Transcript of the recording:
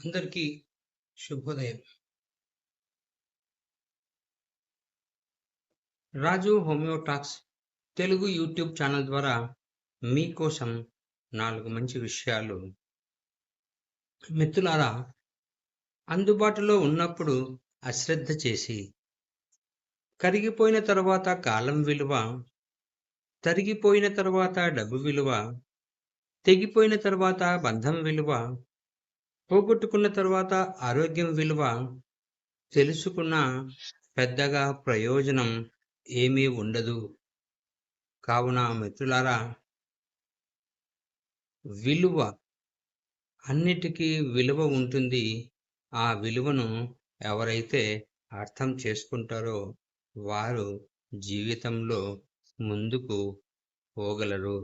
అందరికీ శుభోదయం. రాజు హోమియోటాక్స్ తెలుగు యూట్యూబ్ ఛానల్ ద్వారా మీకోసం నాలుగు మంచి విషయాలు. మిత్రులారా అందుబాటులో ఉన్నప్పుడు అశ్రద్ధ చేసి కరిగిపోయిన తర్వాత కాలం విలువ తరిగిపోయిన తర్వాత డబ్బు విలువ తెగిపోయిన తర్వాత బంధం విలువ పోగొట్టుకున్న తర్వాత ఆరోగ్యం విలువ తెలుసుకున్న పెద్దగా ప్రయోజనం ఏమీ ఉండదు. కావున మిత్రులారా విలువ అన్నిటికీ విలువ ఉంటుంది. ఆ విలువను ఎవరైతే అర్థం చేసుకుంటారో వారు జీవితంలో ముందుకు పోగలరు.